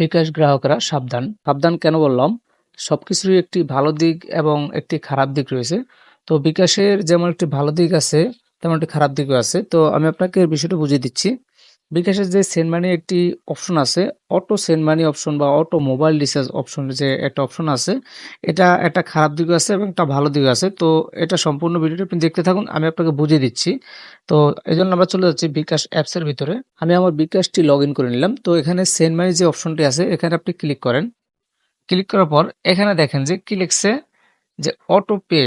বিকাশ গ্রাহকরা সাবধান। সাবধান কেন বললাম? সব কিছুরই একটি ভালো দিক এবং একটি খারাপ দিক রয়েছে। তো বিকাশের যেমন একটি ভালো দিক আছে, তেমন একটি খারাপ দিকও আছে। তো আমি আপনাকে বিষয়টা বুঝিয়ে দিচ্ছি। বিকাশের যে সেন্ড মানি একটি অপশন আছে অটো সেন্ড মানি অপশন বা অটো মোবাইল রিচার্জ অপশন যে একটা অপশন আছে, এটা একটা খারাপ দিকও আছে এবং একটা ভালো দিকও আছে। তো এটা সম্পূর্ণ ভিডিওটা আপনি দেখতে থাকুন, আমি আপনাকে বুঝিয়ে দিচ্ছি। তো এই জন্য আমরা চলে যাচ্ছি বিকাশ অ্যাপসের ভিতরে। আমি আমার বিকাশটি লগ করে নিলাম। তো এখানে সেন্ড মানি যে অপশনটি আছে, এখানে আপনি ক্লিক করেন। ক্লিক করার পর এখানে দেখেন যে কি লিখছে যে অটো পে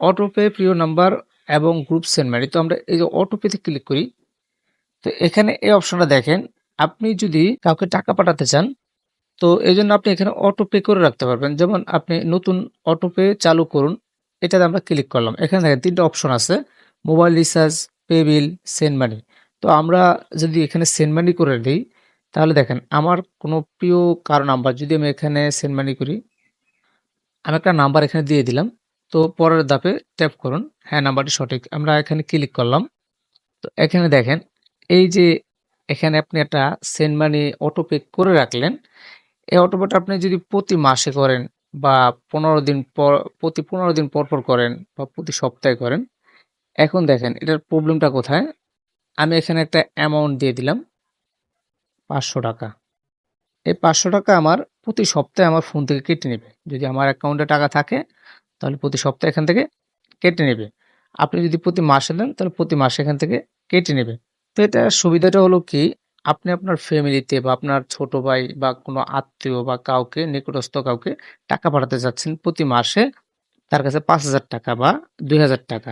অটো পে প্রিয় নাম্বার এবং গ্রুপ সেন্ড মানি তো আমরা এই যে অটো পেতে ক্লিক করি তো এখানে এই অপশনটা দেখেন, আপনি যদি কাউকে টাকা পাঠাতে চান, তো এই জন্য আপনি এখানে অটো পে করে রাখতে পারবেন। যেমন আপনি নতুন অটো পে চালু করুন, এটাতে আমরা ক্লিক করলাম। এখানে দেখেন তিনটা অপশন আছে mobile recharge pay bill send money তো আমরা যদি এখানে সেন্ড মানি করে দিই, তাহলে দেখেন আমার কোনো প্রিয় কারও নাম্বার যদি আমি এখানে সেন্ড মানি করি, আমি একটা নাম্বার এখানে দিয়ে দিলাম, তো পরের ধাপে ট্যাপ করুন। হ্যাঁ নাম্বারটি সঠিক। আমরা এখানে ক্লিক করলাম। তো এখানে দেখেন এই যে এখানে আপনি একটা সেন্ড মানি অটোপে করে রাখলেন, এই অটোপেটা আপনি যদি প্রতি মাসে করেন বা পনেরো দিন পর, প্রতি পনেরো দিন পর পর করেন বা প্রতি সপ্তাহে করেন, এখন দেখেন এটার প্রবলেমটা কোথায়? আমি এখানে একটা অ্যামাউন্ট দিয়ে দিলাম, পাঁচশো টাকা। এই পাঁচশো টাকা আমার প্রতি সপ্তাহে আমার ফোন থেকে কেটে নেবে। যদি আমার অ্যাকাউন্টে টাকা থাকে, তাহলে প্রতি সপ্তাহে এখান থেকে কেটে নেবে। আপনি যদি প্রতি মাসে দেন, তাহলে প্রতি মাসে এখান থেকে কেটে নেবে। তো এটা সুবিধাটা হলো কি? আপনি আপনার ফ্যামিলিতে বা আপনার ছোট ভাই বা কোনো আত্মীয় বা কাউকে, নিকটস্থ কাউকে টাকা পাঠাতে চাচ্ছেন প্রতি মাসে তার কাছে পাঁচ হাজার টাকা বা দুই হাজার টাকা।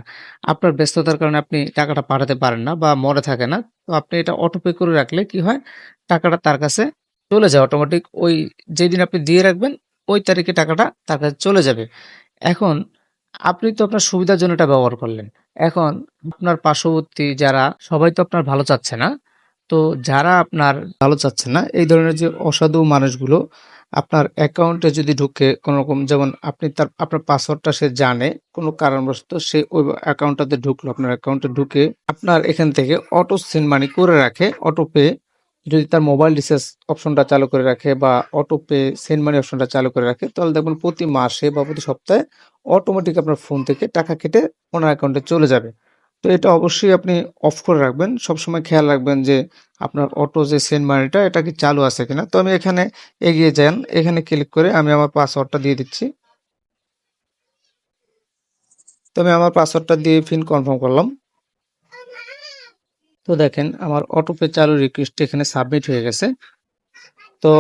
আপনার ব্যস্ততার কারণে আপনি টাকাটা পাঠাতে পারেন না বা মনে থাকে না। তো আপনি এটা অটোপে করে রাখলে কি হয়? টাকাটা তার কাছে চলে যায় অটোমেটিক ওই যেদিন আপনি দিয়ে রাখবেন, ওই তারিখে টাকাটা তার কাছে চলে যাবে। এখন আপনি তো আপনার সুবিধার জন্য এটা ব্যবহার করলেন। এখন আপনার পার্শ্ববর্তী যারা, সবাই তো আপনার ভালো চাচ্ছে না। তো যারা আপনার ভালো চাচ্ছে না, এই ধরনের যে অসাধু মানুষগুলো, আপনার অ্যাকাউন্টে যদি ঢুকে কোনো রকম যেমন আপনি তার, আপনার পাসওয়ার্ডটা সে জানে, কোনো কারণবশত সে ওই অ্যাকাউন্টটাতে ঢুকলো, আপনার অ্যাকাউন্টে ঢুকে আপনার এখান থেকে অটো সেন্ড মানি করে রাখে অটো পে যদি তার মোবাইল রিচার্জ অপশনটা চালু করে রাখে বা অটো পে সেন্ড মানি অপশনটা চালু করে রাখে, তাহলে দেখবেন প্রতি মাসে বা প্রতি সপ্তাহে অটোমেটিক আপনার ফোন থেকে টাকা কেটে ওনার অ্যাকাউন্টে চলে যাবে। তো এটা অবশ্যই আপনি অফ করে রাখবেন। সবসময় খেয়াল রাখবেন যে আপনার অটো যে সেন্ড মানিটা এটা কি চালু আছে কিনা। তো আমি এখানে এগিয়ে যান। এখানে ক্লিক করে আমি আমার পাসওয়ার্ডটা দিয়ে দিচ্ছি। তো আমি আমার পাসওয়ার্ডটা দিয়ে ফিন কনফার্ম করলাম। তো দেখেন, আমার অটোপে চালু রিকোয়েস্ট এখানে সাবমিট হয়ে গেছে। তো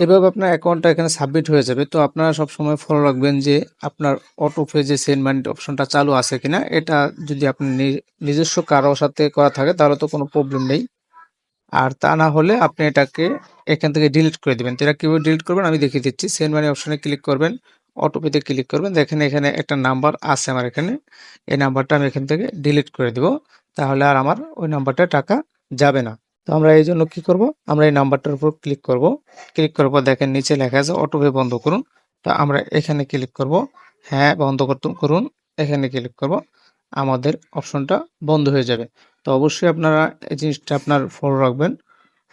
এভাবে আপনার অ্যাকাউন্টটা এখানে সাবমিট হয়ে যাবে। তো আপনারা সব সময় ফলো রাখবেন যে আপনার অটোপে যে সেন্ড মানি অপশনটা চালু আছে কিনা, এটা যদি আপনি নিজস্ব কারোর সাথে করা থাকে, তাহলে তো কোনো প্রবলেম নেই। আর তা না হলে আপনি এটাকে এখান থেকে ডিলিট করে দেবেন। তো এটা কীভাবে ডিলিট করবেন? আমি দেখিয়ে দিচ্ছি। সেন্ড মানি অপশনে ক্লিক করবেন অটোপেতে ক্লিক করবেন। দেখেন এখানে একটা নাম্বার আছে আমার এখানে। এই নাম্বারটা আমি এখান থেকে ডিলিট করে দিব। তাহলে আর আমার ওই নাম্বারটা টাকা যাবে না। তো আমরা এই জন্য কি করব? আমরা এই নাম্বারটার উপর ক্লিক করব। ক্লিক করার পর দেখেন নিচে লেখা আছে অটোপে বন্ধ করুন। তো আমরা এখানে ক্লিক করব। হ্যাঁ বন্ধ করুন। এখানে ক্লিক করব। আমাদের অপশনটা বন্ধ হয়ে যাবে। তো অবশ্যই আপনারা এই জিনিসটা আপনার ফলো রাখবেন।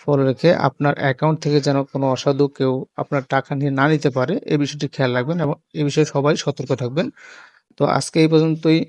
ফলো রেখে আপনার অ্যাকাউন্ট থেকে যেন কোনো অসাধু কেউ আপনার টাকা নিয়ে না নিতে পারে এই বিষয়টি খেয়াল রাখবেন এবং এই বিষয়ে সবাই সতর্ক থাকবেন। তো আজকে এই পর্যন্তই।